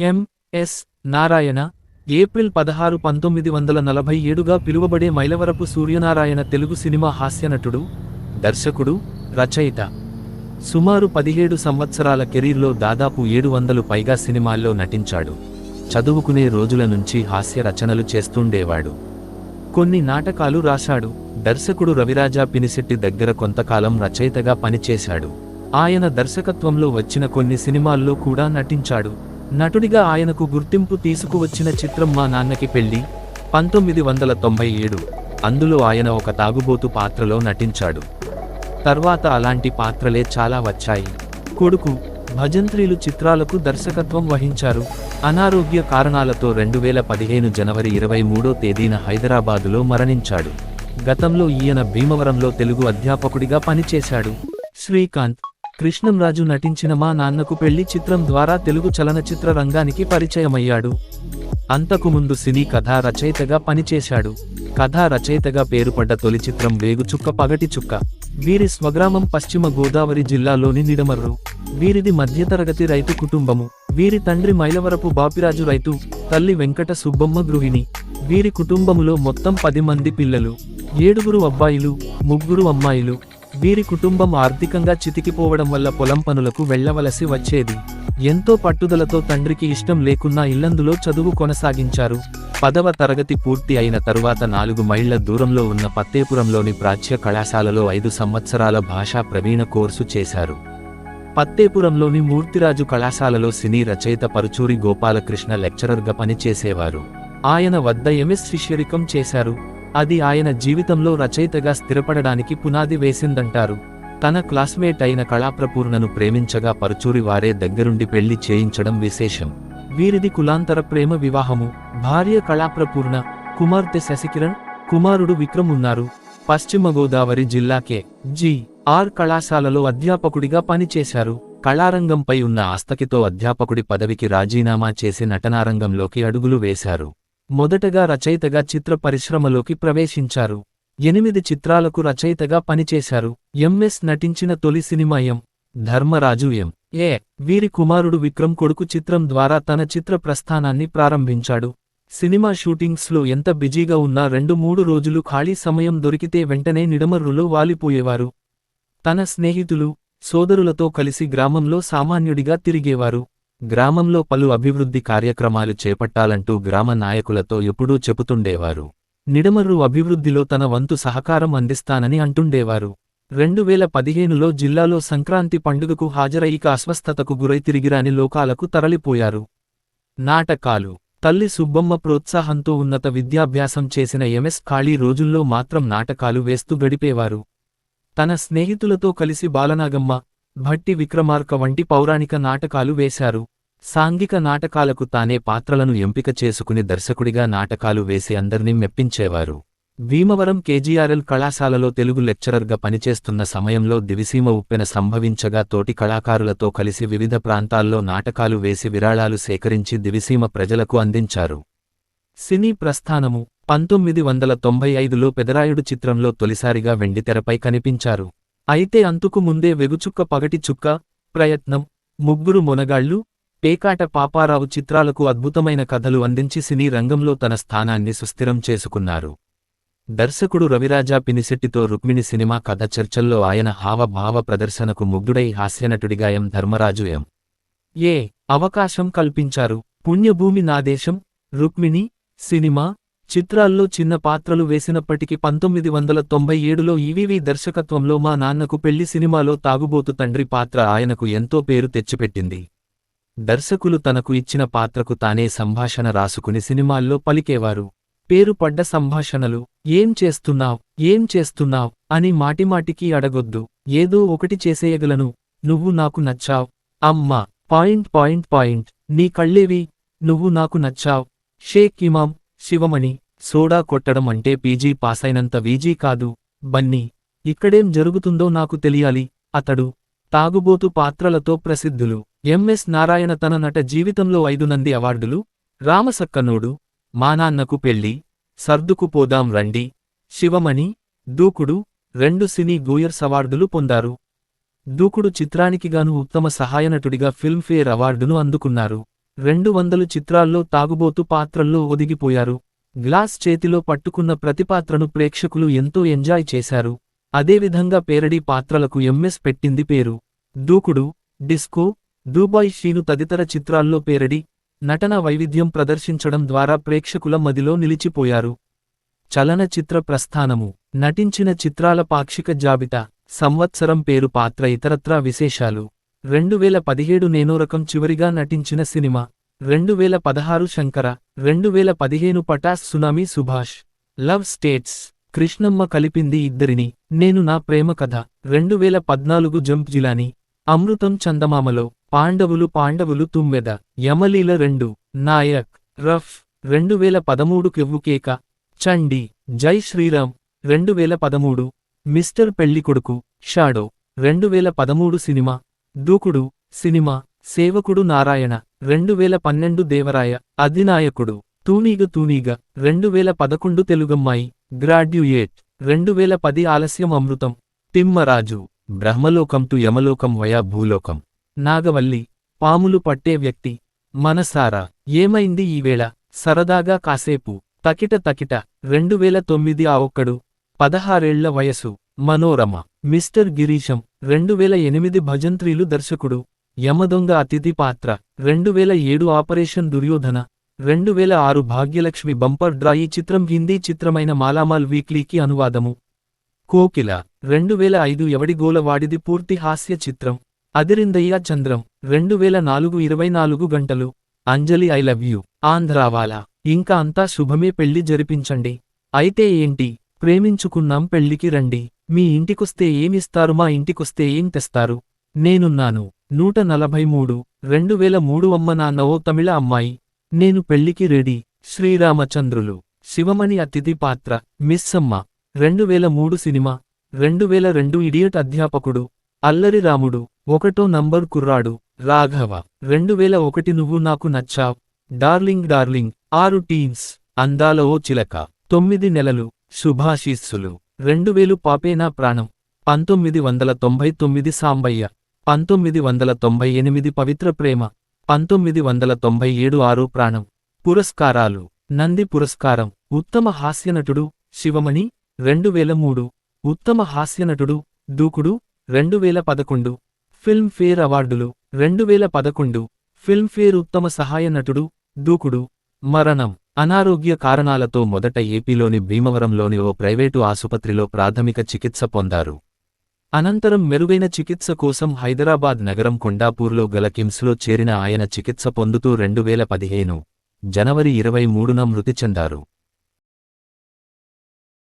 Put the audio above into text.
MS Narayana April పదహారు పంతొమ్మిది వందల నలభై ఏడుగా పిలువబడే మైలవరపు సూర్యనారాయణ తెలుగు సినిమా హాస్యనటుడు దర్శకుడు రచయిత. సుమారు పదిహేడు సంవత్సరాల కెరీర్లో దాదాపు ఏడు వందలు పైగా సినిమాల్లో నటించాడు. చదువుకునే రోజుల నుంచి హాస్య రచనలు చేస్తుండేవాడు. కొన్ని నాటకాలు రాశాడు. దర్శకుడు రవిరాజా పినిశెట్టి దగ్గర కొంతకాలం రచయితగా పనిచేశాడు. ఆయన దర్శకత్వంలో వచ్చిన కొన్ని సినిమాల్లో కూడా నటించాడు. నటుడిగా ఆయనకు గుర్తింపు తీసుకువచ్చిన చిత్రం మా నాన్నకి పెళ్ళి పంతొమ్మిది వందల తొంభై ఏడు. అందులో ఆయన ఒక తాగుబోతు పాత్రలో నటించాడు. తర్వాత అలాంటి పాత్రలే చాలా వచ్చాయి. కొడుకు భజంత్రీలు చిత్రాలకు దర్శకత్వం వహించారు. అనారోగ్య కారణాలతో రెండు వేల పదిహేను జనవరి ఇరవై మూడో తేదీన హైదరాబాదులో మరణించాడు. గతంలో ఈయన భీమవరంలో తెలుగు అధ్యాపకుడిగా పనిచేశాడు. శ్రీకాంత్ కృష్ణంరాజు నటించిన మా నాన్నకు పెళ్ళి చిత్రం ద్వారా తెలుగు చలనచిత్ర రంగానికి పరిచయమయ్యాడు. అంతకుముందు సినీ కథా రచయితగా పనిచేశాడు. కథా రచయితగా పేరుపడ్డ తొలి చిత్రం వేగుచుక్క పగటి చుక్క. వీరి స్వగ్రామం పశ్చిమ గోదావరి జిల్లాలోని నిడమర్రు. వీరిది మధ్యతరగతి రైతు కుటుంబము. వీరి తండ్రి మైలవరపు బాపిరాజు రైతు తల్లి వెంకట సుబ్బమ్మ గృహిణి. వీరి కుటుంబములో మొత్తం పది మంది పిల్లలు. ఏడుగురు అబ్బాయిలు ముగ్గురు అమ్మాయిలు. వీరి కుటుంబం ఆర్థికంగా చితికిపోవడం వల్ల పొలం పనులకు వెళ్ళవలసి వచ్చేది. ఎంతో పట్టుదలతో తండ్రికి ఇష్టం లేకున్నా ఇల్లందులో చదువు కొనసాగించారు. పదవ తరగతి పూర్తి అయిన తరువాత నాలుగు మైళ్ళ దూరంలో ఉన్న పత్తేపురంలోని ప్రాచ్య కళాశాలలో ఐదు సంవత్సరాల భాషా ప్రవీణ కోర్సు చేశారు. పత్తేపురంలోని మూర్తిరాజు కళాశాలలో సినీ రచయిత పరుచూరి గోపాలకృష్ణ లెక్చరర్గా పనిచేసేవారు. ఆయన వద్ద ఎంఎస్ శిష్యరికం చేశారు. అది ఆయన జీవితంలో రచయితగా స్థిరపడడానికి పునాది వేసిందంటారు. తన క్లాస్మేట్ అయిన కళాప్రపూర్ణను ప్రేమించగా పరుచూరి వారే దగ్గరుండి పెళ్ళి చేయించడం విశేషం. వీరిది కులాంతర ప్రేమ వివాహము. భార్య కళాప్రపూర్ణ కుమార్తె శశికిరణ్ కుమారుడు విక్రమ్ ఉన్నారు. పశ్చిమ గోదావరి జిల్లాకే జి. ఆర్ కళాశాలలో అధ్యాపకుడిగా పనిచేశారు. కళారంగంపై ఉన్న ఆస్తకితో అధ్యాపకుడి పదవికి రాజీనామా చేసి నటనారంగంలోకి అడుగులు వేశారు. మొదటగా రచయితగా చిత్ర పరిశ్రమలోకి ప్రవేశించారు. ఎనిమిది చిత్రాలకు రచయితగా పనిచేశారు. ఎంఎస్ నటించిన తొలి సినిమా ఎం. ధర్మరాజు ఎం. ఏ. వీరి కుమారుడు విక్రమ్ కొడుకు చిత్రం ద్వారా తన చిత్ర ప్రస్థానాన్ని ప్రారంభించాడు. సినిమా షూటింగ్స్లో ఎంత బిజీగా ఉన్నా రెండు మూడు రోజులు ఖాళీ సమయం దొరికితే వెంటనే నిడమర్రులో వాలిపోయేవారు. తన స్నేహితులు సోదరులతో కలిసి గ్రామంలో సామాన్యుడిగా తిరిగేవారు. గ్రామంలో పలు అభివృద్ధి కార్యక్రమాలు చేపట్టాలంటూ గ్రామ నాయకులతో ఎప్పుడూ చెబుతుండేవారు. నిడమర్రు అభివృద్ధిలో తన వంతు సహకారం అందిస్తానని అంటుండేవారు. రెండు వేల పదిహేనులో జిల్లాలో సంక్రాంతి పండుగకు హాజరయిక అస్వస్థతకు గురై తిరిగిరాని లోకాలకు తరలిపోయారు. నాటకాలు తల్లి సుబ్బమ్మ ప్రోత్సాహంతో ఉన్నత విద్యాభ్యాసం చేసిన ఎంఎస్ ఖాళీ రోజుల్లో మాత్రం నాటకాలు వేస్తూ గడిపేవారు. తన స్నేహితులతో కలిసి బాలనాగమ్మ భట్టి విక్రమార్క వంటి పౌరాణిక నాటకాలు వేశారు. సాంఘిక నాటకాలకు తానే పాత్రలను ఎంపిక చేసుకుని దర్శకుడిగా నాటకాలు వేసి అందర్నీ మెప్పించేవారు. భీమవరం కేజీఆర్ఎల్ కళాశాలలో తెలుగు లెక్చరర్గా పనిచేస్తున్న సమయంలో దివిసీమ ఉప్పెన సంభవించగా తోటి కళాకారులతో కలిసి వివిధ ప్రాంతాల్లో నాటకాలు వేసి విరాళాలు సేకరించి దివిసీమ ప్రజలకు అందించారు. సినీ ప్రస్థానము పంతొమ్మిది వందల తొంభై ఐదులో పెదరాయుడు చిత్రంలో తొలిసారిగా వెండితెరపై కనిపించారు. అయితే అంతుకు ముందే వెగుచుక్క పగటి చుక్క ప్రయత్నం ముగ్గురు మొనగాళ్ళు పేకాట పాపారావు చిత్రాలకు అద్భుతమైన కథలు అందించి సినీ రంగంలో తన స్థానాన్ని సుస్థిరం చేసుకున్నారు. దర్శకుడు రవిరాజా పినిశెట్టితో రుక్మిణి సినిమా కథ చర్చల్లో ఆయన హావభావ ప్రదర్శనకు ముగ్ధుడై హాస్యనటుడిగా ఎం. ధర్మరాజు ఎం. ఏ. అవకాశం కల్పించారు. పుణ్యభూమి నా దేశం రుక్మిణి సినిమా చిత్రాల్లో చిన్న పాత్రలు వేసినప్పటికీ పంతొమ్మిది వందల తొంభై ఏడులో ఈవీవి దర్శకత్వంలో మా నాన్నకు పెళ్ళి సినిమాలో తాగుబోతు తండ్రి పాత్ర ఆయనకు ఎంతో పేరు తెచ్చిపెట్టింది. దర్శకులు తనకు ఇచ్చిన పాత్రకు తానే సంభాషణ రాసుకుని సినిమాల్లో పలికేవారు. పేరు పడ్డ సంభాషణలు ఏం చేస్తున్నావ్? ఏం చేస్తున్నావ్? అని మాటిమాటికి అడగొద్దు. ఏదో ఒకటి చేసేయగలను. నువ్వు నాకు నచ్చావ్. అమ్మా పాయింట్ పాయింట్ పాయింట్. నీ కళ్ళేవి? నువ్వు నాకు నచ్చావ్. షేక్ ఇమాం శివమణి. సోడా కొట్టడం అంటే పీజీ పాసైనంత వీజీ కాదు. బన్నీ ఇక్కడేం జరుగుతుందో నాకు తెలియాలి. అతడు తాగుబోతు పాత్రలతో ప్రసిద్ధులు. ఎంఎస్ నారాయణ తన నట జీవితంలో ఐదు నంది అవార్డులు. రామసక్కనోడు మానాన్నకు పెళ్ళి సర్దుకు పోదాం రండి. శివమణి దూకుడు రెండు సినీ గూయర్స్ అవార్డులు పొందారు. దూకుడు చిత్రానికిగాను ఉత్తమ సహాయనటుడిగా ఫిల్మ్ఫేర్ అవార్డును అందుకున్నారు. రెండు వందలు చిత్రాల్లో తాగుబోతు పాత్రల్లో ఒదిగిపోయారు. గ్లాస్ చేతిలో పట్టుకున్న ప్రతిపాత్రను ప్రేక్షకులు ఎంతో ఎంజాయ్ చేశారు. అదేవిధంగా పేరడీ పాత్రలకు ఎంఎస్ పెట్టింది పేరు. దూకుడు డిస్కో దూబాయ్ షీను తదితర చిత్రాల్లో పేరడి నటన వైవిధ్యం ప్రదర్శించడం ద్వారా ప్రేక్షకుల మదిలో నిలిచిపోయారు. చలనచిత్ర ప్రస్థానము నటించిన చిత్రాల పాక్షిక జాబితా సంవత్సరం పేరు పాత్ర ఇతరత్రా విశేషాలు. రెండు వేల పదిహేడు నేనో రకం చివరిగా నటించిన సినిమా రెండు వేల పదహారు శంకర రెండు వేల పదిహేను Pataas tsunami Subhash. Love states. Krishnamma Kalipindi Iddarini. నేను నా ప్రేమ కథ. రెండు వేల పద్నాలుగు జంప్ జిలాని. అమృతం చందమామలో. పాండవులు పాండవులు తుమ్మెద. యమలీల రెండు. నాయక్. రఫ్. రెండు వేల పదమూడు కెవ్వుకేక చండి. జై శ్రీరామ్. రెండు వేల పదమూడు. మిస్టర్ పెళ్ళికొడుకు షాడో. రెండు వేల పదమూడు సినిమా. దూకుడు. సినిమా. సేవకుడు నారాయణ రెండు వేల పన్నెండు దేవరాయ అధినాయకుడు. తూనీగ తూనీగ రెండు వేల పదకొండు తెలుగమ్మాయి గ్రాడ్యుయేట్ రెండు వేల పది ఆలస్యం అమృతం. Timmaraju Brahmalokam to Yamalokam via Bhulokam. నాగవల్లి పాములు పట్టే వ్యక్తి. మనసారా ఏమైంది ఈవేళ సరదాగా కాసేపు తకిట తకిట రెండు వేల తొమ్మిది ఆ ఒక్కడు. పదహారేళ్ళ వయసు మనోరమ. మిస్టర్ గిరీశం రెండు వేల ఎనిమిది భజంత్రీలు దర్శకుడు. యమదొంగ అతిథి పాత్ర రెండు వేల ఏడు ఆపరేషన్ దుర్యోధన రెండు వేల ఆరు భాగ్యలక్ష్మి బంపర్ డ్రా ఈ చిత్రం హిందీ చిత్రమైన మాలామాల్ వీక్లీకి అనువాదము. కోకిల రెండు వేల ఐదు ఎవడిగోల వాడిది పూర్తి హాస్య చిత్రం. అదిరిందయ్య చంద్రం రెండు వేల నాలుగు ఇరవై నాలుగు గంటలు. Anjali I love you Andhrawala. ఇంకా అంతా శుభమే పెళ్ళి జరిపించండి. అయితే ఏంటి? ప్రేమించుకున్నాం పెళ్ళికి రండి. మీ ఇంటికొస్తే ఏమిస్తారు? మా ఇంటికొస్తే ఏం తెస్తారు? నేనున్నాను. నూట నలభై మూడు రెండు వేల మూడు అమ్మ నాన్నవో తమిళ అమ్మాయి. నేను పెళ్ళికి రెడీ. శ్రీరామచంద్రులు. శివమణి అతిథి పాత్ర. మిస్సమ్మ రెండు వేల మూడు సినిమా. రెండు వేల రెండు ఇడియట్ అధ్యాపకుడు. అల్లరి రాముడు. ఒకటో నంబర్ కుర్రాడు. రాఘవ. రెండు వేల ఒకటి నువ్వు నాకు నచ్చావ్. Darling darling. ఆరు టీన్స్ అందాల ఓ చిలక. తొమ్మిది నెలలు. శుభాశీస్సులు. రెండు వేలు పాపేనా ప్రాణం. పంతొమ్మిది వందల తొంభై తొమ్మిది సాంబయ్య. పంతొమ్మిది వందల తొంభై ఎనిమిది పవిత్ర ప్రేమ పంతొమ్మిది వందల తొంభై ఏడు ఆరు ప్రాణం పురస్కారాలు నంది పురస్కారం ఉత్తమ హాస్యనటుడు శివమణి రెండు వేల మూడు ఉత్తమ హాస్యనటుడు దూకుడు రెండు వేల పదకొండు ఫిల్మ్ఫేర్ అవార్డులు రెండు వేల పదకొండు ఫిల్మ్ఫేర్ ఉత్తమ సహాయ నటుడు దూకుడు మరణం అనారోగ్య కారణాలతో మొదట ఏపీలోని భీమవరంలోని ఓ ప్రైవేటు ఆసుపత్రిలో ప్రాథమిక చికిత్స పొందారు. అనంతరం మెరుగైన చికిత్స కోసం హైదరాబాద్ నగరం కొండాపూర్లో గల కిమ్స్లో చేరిన ఆయన చికిత్స పొందుతూ రెండు వేల పదిహేను జనవరి ఇరవై మూడున మృతి చెందారు.